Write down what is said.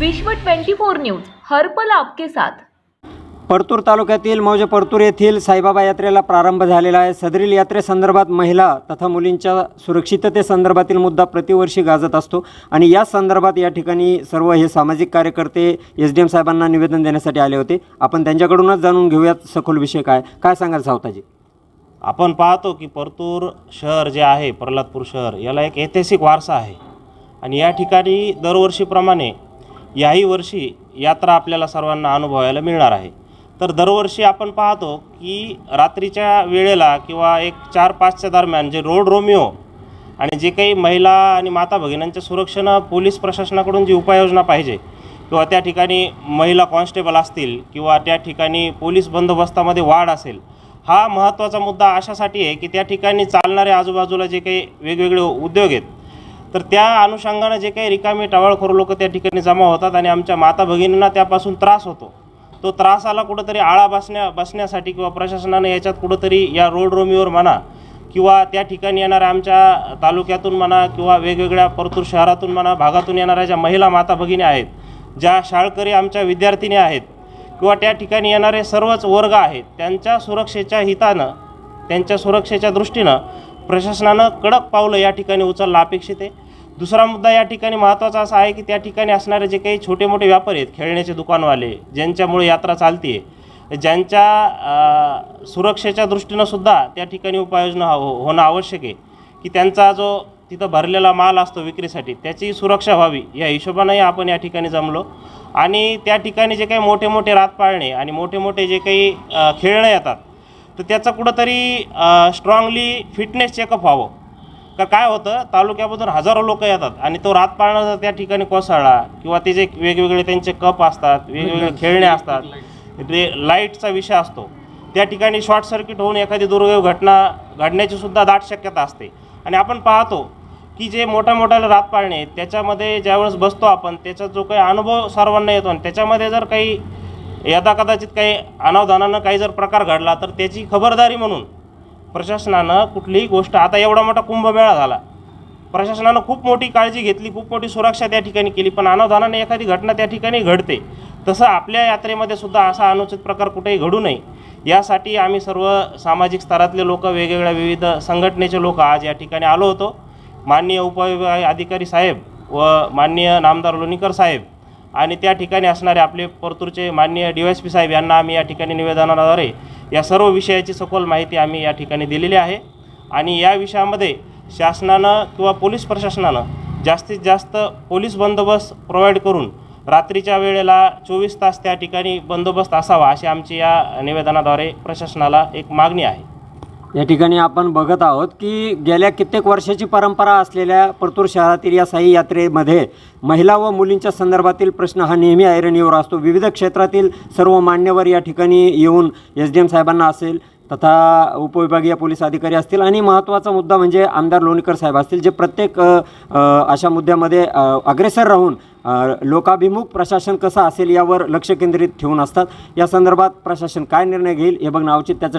विश्व 24 न्यूज हर्पल आपके साथ. परतूर तालुक्यातील मौजे परतूर येथील साईबाबा यात्रेला प्रारंभ झालेला आहे. सदरील यात्रेसंदर्भात महिला तथा मुलींच्या सुरक्षिततेसंदर्भातील मुद्दा प्रतिवर्षी गाजत असतो आणि या संदर्भात या ठिकाणी सर्व हे सामाजिक कार्यकर्ते एस डी एम साहेबांना निवेदन देण्यासाठी आले होते. आपण त्यांच्याकडूनच जाणून घेऊयात सखोल विषय काय. काय सांगाल सावताजी? आपण पाहतो की परतूर शहर जे आहे प्रल्हादपूर शहर याला एक ऐतिहासिक वारसा आहे. आणि या ठिकाणी दरवर्षीप्रमाणे याही वर्षी यात्रा आपल्याला सर्वांना अनुभवायला मिळणार आहे. तर दरवर्षी आपण पाहतो की रात्रीच्या वेळेला किंवा एक चार पाचच्या दरम्यान जे रोड रोमिओ आणि जे काही महिला आणि माता भगिनींच्या सुरक्षेनं पोलीस प्रशासनाकडून जी उपाययोजना पाहिजे किंवा त्या ठिकाणी महिला कॉन्स्टेबल असतील किंवा त्या ठिकाणी पोलीस बंदोबस्तामध्ये वाढ असेल हा महत्त्वाचा मुद्दा अशासाठी आहे की त्या ठिकाणी चालणारे आजूबाजूला जे काही वेगवेगळे उद्योग आहेत तर त्या अनुषंगानं जे काही रिकामी टवाळखोर लोक त्या ठिकाणी जमा होतात आणि आमच्या माता भगिनींना त्यापासून त्रास होतो. तो त्रासाला कुठंतरी आळा बसण्या बसण्यासाठी किंवा प्रशासनानं याच्यात कुठंतरी या रोड रोमीवर म्हणा किंवा त्या ठिकाणी येणाऱ्या आमच्या तालुक्यातून म्हणा किंवा वेगवेगळ्या परतूर शहरातून म्हणा भागातून येणाऱ्या ज्या महिला माता भगिनी आहेत ज्या शाळकरी आमच्या विद्यार्थिनी आहेत किंवा त्या ठिकाणी येणारे सर्वच वर्ग आहेत त्यांच्या सुरक्षेच्या हितानं त्यांच्या सुरक्षेच्या दृष्टीनं प्रशासनानं कडक पावलं या ठिकाणी उचलणं अपेक्षित आहे. दुसरा मुद्दा या ठिकाणी महत्त्वाचा असा आहे की त्या ठिकाणी असणारे जे काही छोटे मोठे व्यापारी आहेत खेळण्याचे दुकानवाले ज्यांच्यामुळे यात्रा चालते आहे ज्यांच्या सुरक्षेच्या दृष्टीनं सुद्धा त्या ठिकाणी उपाययोजना हो होणं आवश्यक आहे की त्यांचा जो तिथं भरलेला माल असतो विक्रीसाठी त्याची सुरक्षा व्हावी या हिशोबानंही आपण या ठिकाणी जमलो. आणि त्या ठिकाणी जे काही मोठे मोठे रात पाळणे आणि मोठे मोठे जे काही खेळणं येतात तर त्याचं कुठंतरी स्ट्रॉंगली फिटनेस चेकअप व्हावं. का काय होतं तालुक्यामधून हजारो लोक येतात आणि तो रात पाळणा जर त्या ठिकाणी कोसळला किंवा ते जे वेगवेगळे त्यांचे कप असतात वेगवेगळे खेळणे असतात ते लाईटचा विषय असतो. त्या ठिकाणी शॉर्ट सर्किट होऊन एखादी दुर्दैव घटना घडण्याची सुद्धा दाट शक्यता असते. आणि आपण पाहतो की जे मोठ्या मोठ्या रात पाळणे त्याच्यामध्ये ज्यावेळेस बसतो आपण त्याचा जो काही अनुभव सर्वांना येतो आणि त्याच्यामध्ये जर काही यदा कदाचित काही अनावधानानं काही जर प्रकार घडला तर त्याची खबरदारी म्हणून प्रशासनानं कुठलीही गोष्ट आता एवढा मोठा कुंभमेळा झाला. प्रशासनानं खूप मोठी काळजी घेतली खूप मोठी सुरक्षा त्या ठिकाणी केली पण अनावधानाने एखादी घटना त्या ठिकाणी घडते. तसं आपल्या यात्रेमध्ये सुद्धा असा अनुचित प्रकार कुठेही घडू नये. यासाठी आम्ही सर्व सामाजिक स्तरातले लोक वेगवेगळ्या विविध संघटनेचे लोक आज या ठिकाणी आलो होतो. माननीय उपविभाग अधिकारी साहेब व माननीय नामदार लोणीकर साहेब आणि त्या ठिकाणी असणारे आपले परतूरचे माननीय डी एस पी साहेब यांना आम्ही या ठिकाणी निवेदनाद्वारे या सर्व विषयाची सखोल माहिती आम्ही या ठिकाणी दिलेली आहे. आणि या विषयामध्ये शासनानं किंवा पोलीस प्रशासनानं जास्तीत जास्त पोलीस बंदोबस्त प्रोव्हाइड करून रात्रीच्या वेळेला चोवीस तास त्या ठिकाणी बंदोबस्त असावा अशी आमची या निवेदनाद्वारे प्रशासनाला एक मागणी आहे. या ठिकाणी आपण बघत आहोत की गेल्या कित्येक वर्षाची परंपरा असलेल्या परतूर शहरातील या साई यात्रेमध्ये महिला व मुलींच्या संदर्भातील प्रश्न हा नेहमी ऐरणीवर असतो. विविध क्षेत्रातील सर्व मान्यवर या ठिकाणी येऊन एस डी एम साहेबांना असेल तथा उपविभागीय पोलीस अधिकारी असतील आणि महत्त्वाचा मुद्दा म्हणजे आमदार लोणीकर साहेब असतील जे प्रत्येक अशा मुद्द्यामध्ये अग्रेसर राहून लोकाभिमुख प्रशासन कसं असेल यावर लक्ष केंद्रित ठेवून असतात. या संदर्भात प्रशासन काय निर्णय घेईल हे बघणं अवचित त्याचं